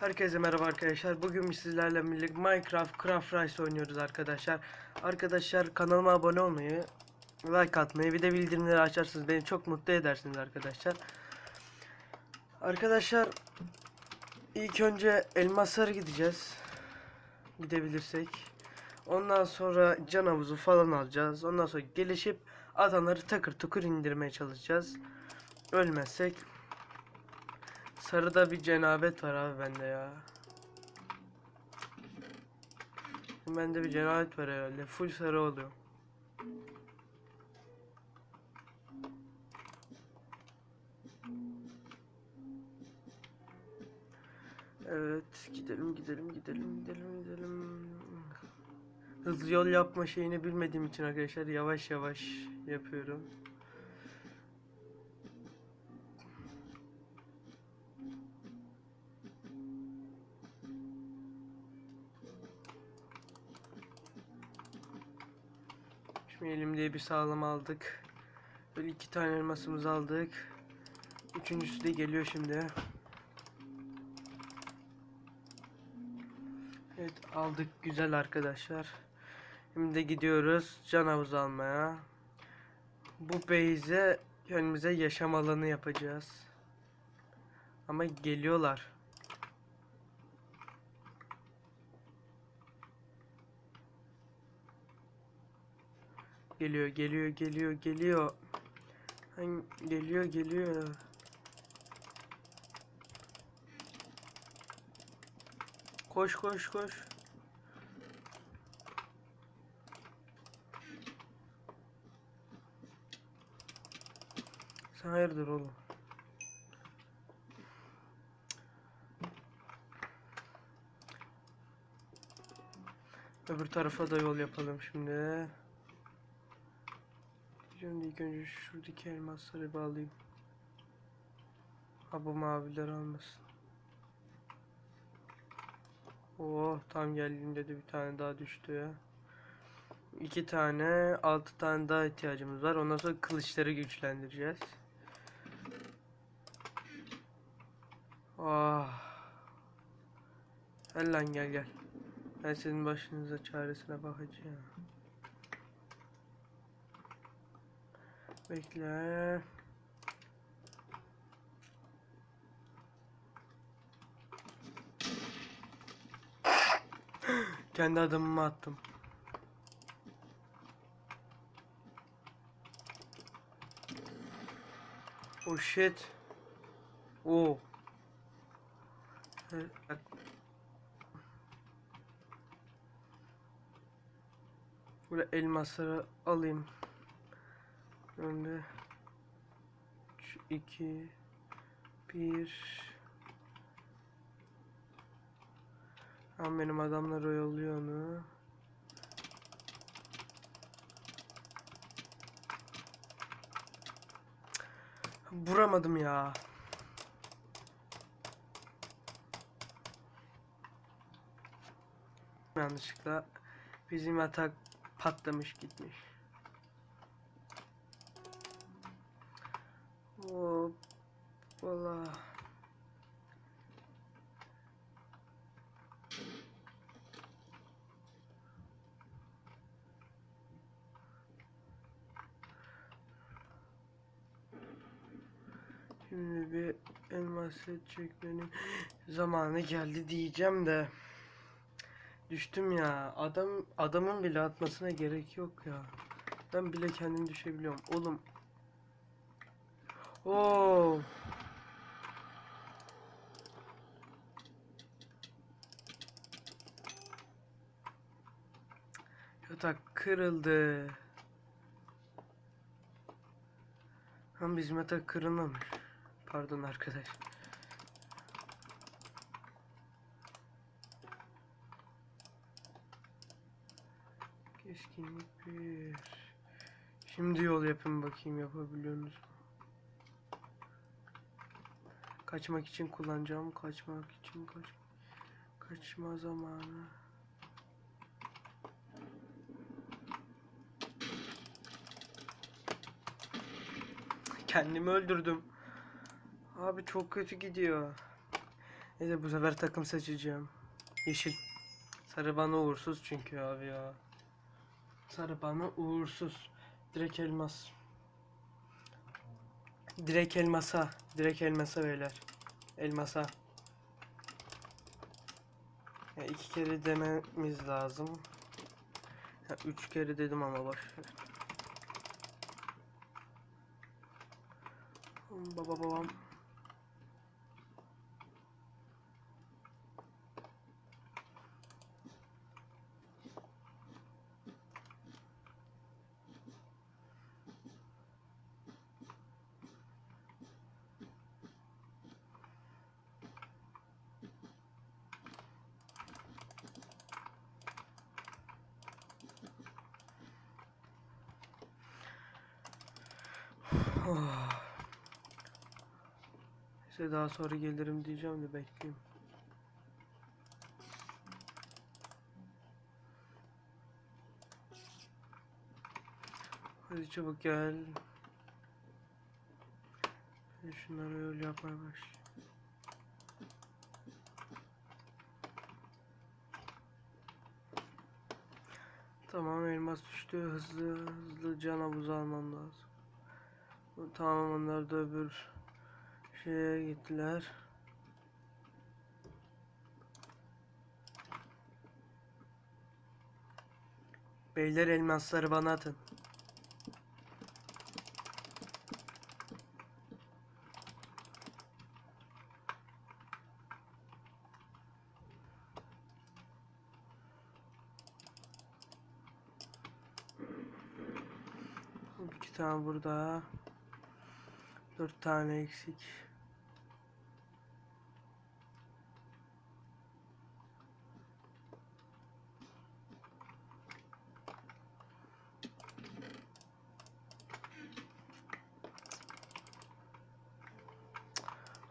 Herkese merhaba arkadaşlar. Bugün sizlerle birlikte Minecraft Craft Rice oynuyoruz arkadaşlar. Arkadaşlar kanalıma abone olmayı, like atmayı bir de bildirimleri açarsanız beni çok mutlu edersiniz arkadaşlar. Arkadaşlar ilk önce elmaslara gideceğiz. Gidebilirsek. Ondan sonra can havuzu falan alacağız. Ondan sonra gelişip adamları takır tukur indirmeye çalışacağız. Ölmezsek Sarıda bir cenabet var abi bende ya. Bende bir cenabet var herhalde. Full sarı oluyor. Evet gidelim gidelim gidelim gidelim gidelim. Hızlı yol yapma şeyini bilmediğim için arkadaşlar yavaş yavaş yapıyorum. Şimdi elimde bir sağlam aldık. Böyle iki tane elmasımızı aldık. Üçüncüsü de geliyor şimdi. Evet aldık güzel arkadaşlar. Şimdi de gidiyoruz can havuzu almaya. Bu base'e kendimize yaşam alanı yapacağız. Ama geliyorlar. Geliyor, geliyor, geliyor, geliyor. Hangi geliyor, geliyor. Koş, koş, koş. Sen hayırdır oğlum? Öbür tarafa da yol yapalım şimdi. Şimdi ilk önce şuradaki elmasları bir alayım. Ha bu maviler almasın. Oh tam geldiğinde de bir tane daha düştü ya. İki tane, altı tane daha ihtiyacımız var. Ondan sonra kılıçları güçlendireceğiz. Ah. Gel lan gel gel. Ben senin başınıza çaresine bakacağım. Bekle. Kendi adımımı attım. Oh shit. Oh. Böyle elmasları alayım. Önde 3 2 1 Tamam benim adamlar oyalıyor onu. Vuramadım ya. Yanlışlıkla bizim atak patlamış gitmiş. Hoppala. Şimdi bir elmas set çekmenin zamanı geldi diyeceğim de. Düştüm ya. Adam adamın bile atmasına gerek yok ya. Ben bile kendim düşebiliyorum. Oğlum Oo. Yatak kırıldı. Ama bizim yatak kırılmamış. Pardon arkadaş. Keskinlik bir. Şimdi yol yapın bakayım yapabiliyor musunuz? Kaçmak için kullanacağım. Kaçmak için kaç kaçma zamanı. Kendimi öldürdüm. Abi çok kötü gidiyor. Neyse bu sefer takım seçeceğim. Yeşil. Sarı bana uğursuz çünkü abi ya. Sarı bana uğursuz. Direkt elmas. Direkt elmasa. Direkt elmasa beyler. Elmasa. Ya iki kere dememiz lazım. Ya üç kere dedim ama boş ver. Baba babam. Oh. Size daha sonra gelirim diyeceğim de bekleyeyim. Hadi çabuk gel. Ben Şunları öyle yapmaya baş. Tamam elmas düştü. Hızlı hızlı can havuzu almam lazım. Tamam onlar da öbür şeye gittiler. Beyler elmasları bana atın. İki tane burada. Dört tane eksik.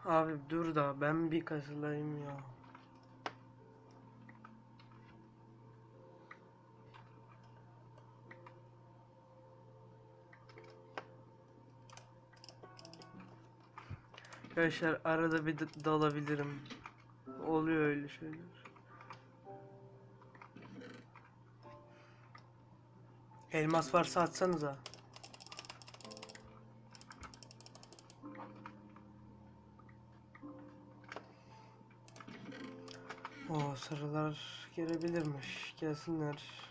Abi dur da ben bir kasılayım ya. Arkadaşlar arada bir dalabilirim. Oluyor öyle şeyler. Elmas varsa atsanıza. O sarılar gelebilirmiş. Gelsinler.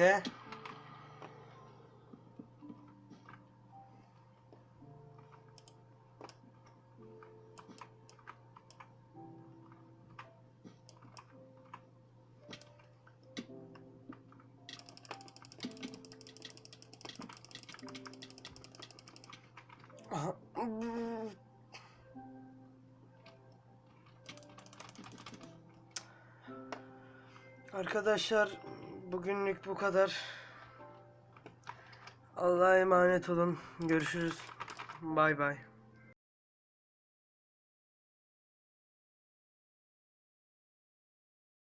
Ne? Arkadaşlar bugünlük bu kadar. Allah'a emanet olun. Görüşürüz. Bay bay.